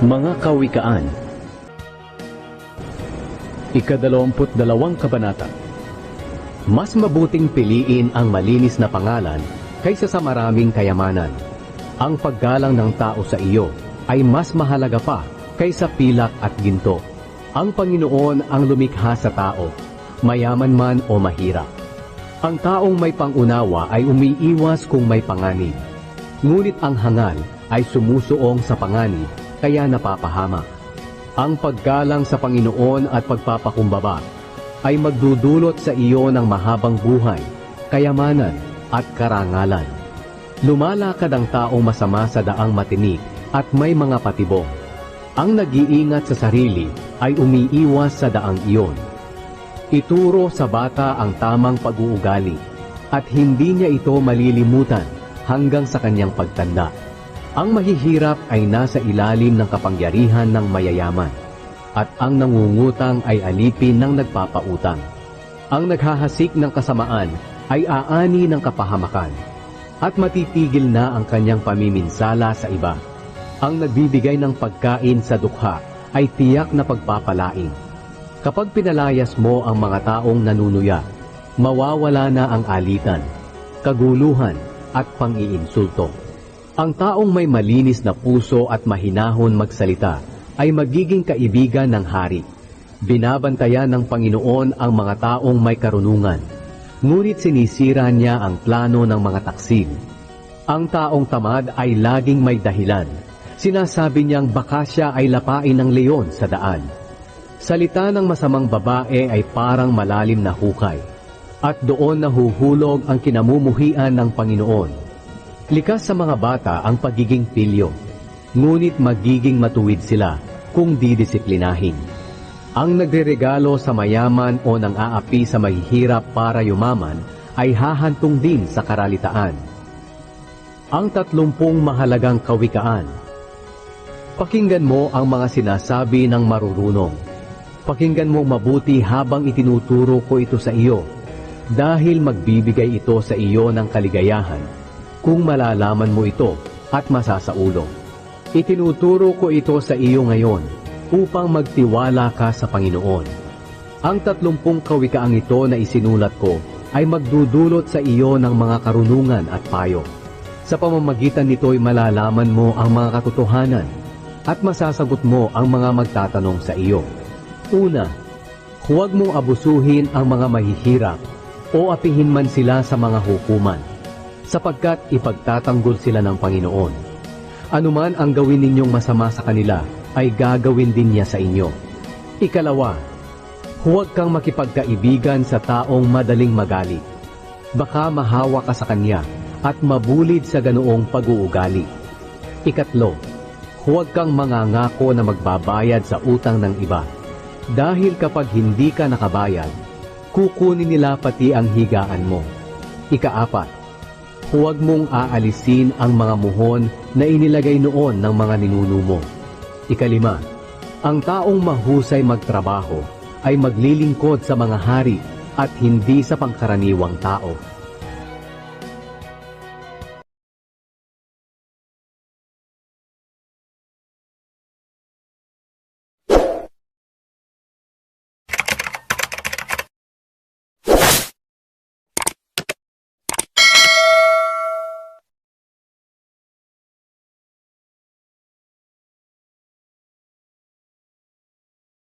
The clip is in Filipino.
Mga Kawikaan Ikadalawamput dalawang kabanata Mas mabuting piliin ang malinis na pangalan kaysa sa maraming kayamanan. Ang paggalang ng tao sa iyo ay mas mahalaga pa kaysa pilak at ginto. Ang Panginoon ang lumikha sa tao, mayaman man o mahirap. Ang taong may pangunawa ay umiiwas kung may panganib. Ngunit ang hangal ay sumusuong sa panganib kaya napapahamak. Ang paggalang sa Panginoon at pagpapakumbaba ay magdudulot sa iyo ng mahabang buhay, kayamanan at karangalan. Lumalakad ang taong masama sa daang matinik at may mga patibong. Ang nag-iingat sa sarili ay umiiwas sa daang iyon. Ituro sa bata ang tamang pag-uugali at hindi niya ito malilimutan hanggang sa kanyang pagtanda. Ang mahihirap ay nasa ilalim ng kapangyarihan ng mayayaman at ang nangungutang ay alipin ng nagpapautang. Ang naghahasik ng kasamaan ay aani ng kapahamakan at matitigil na ang kanyang pamiminsala sa iba. Ang nagbibigay ng pagkain sa dukha ay tiyak na pagpapalain. Kapag pinalayas mo ang mga taong nanunuya, mawawala na ang alitan, kaguluhan at pang-iinsulto. Ang taong may malinis na puso at mahinahon magsalita ay magiging kaibigan ng hari. Binabantayan ng Panginoon ang mga taong may karunungan, ngunit sinisira niya ang plano ng mga taksil. Ang taong tamad ay laging may dahilan. Sinasabi niyang baka siya ay lapain ng leon sa daan. Salita ng masamang babae ay parang malalim na hukay, at doon nahuhulog ang kinamumuhian ng Panginoon. Likas sa mga bata ang pagiging pilyo, ngunit magiging matuwid sila kung didisiplinahin. Ang nagreregalo sa mayaman o nang aapi sa mahihirap para yumaman ay hahantong din sa karalitaan. Ang tatlumpung mahalagang kawikaan. Pakinggan mo ang mga sinasabi ng marurunong. Pakinggan mo mabuti habang itinuturo ko ito sa iyo, dahil magbibigay ito sa iyo ng kaligayahan kung malalaman mo ito at masasaulo. Itinuturo ko ito sa iyo ngayon upang magtiwala ka sa Panginoon. Ang tatlumpung kawikaang ito na isinulat ko ay magdudulot sa iyo ng mga karunungan at payo. Sa pamamagitan nito'y malalaman mo ang mga katotohanan at masasagot mo ang mga magtatanong sa iyo. Una, huwag mong abusuhin ang mga mahihirap o apihin man sila sa mga hukuman, sapagkat ipagtatanggol sila ng Panginoon. Anuman ang gawin ninyong masama sa kanila, ay gagawin din niya sa inyo. Ikalawa, huwag kang makipagkaibigan sa taong madaling magalit. Baka mahawa ka sa kanya at mabulid sa ganoong pag-uugali. Ikatlo, huwag kang mangangako na magbabayad sa utang ng iba. Dahil kapag hindi ka nakabayad, kukunin nila pati ang higaan mo. Ikaapat, huwag mong aalisin ang mga muhon na inilagay noon ng mga ninuno mo. Ikalima, ang taong mahusay magtrabaho ay maglilingkod sa mga hari at hindi sa pangkaraniwang tao.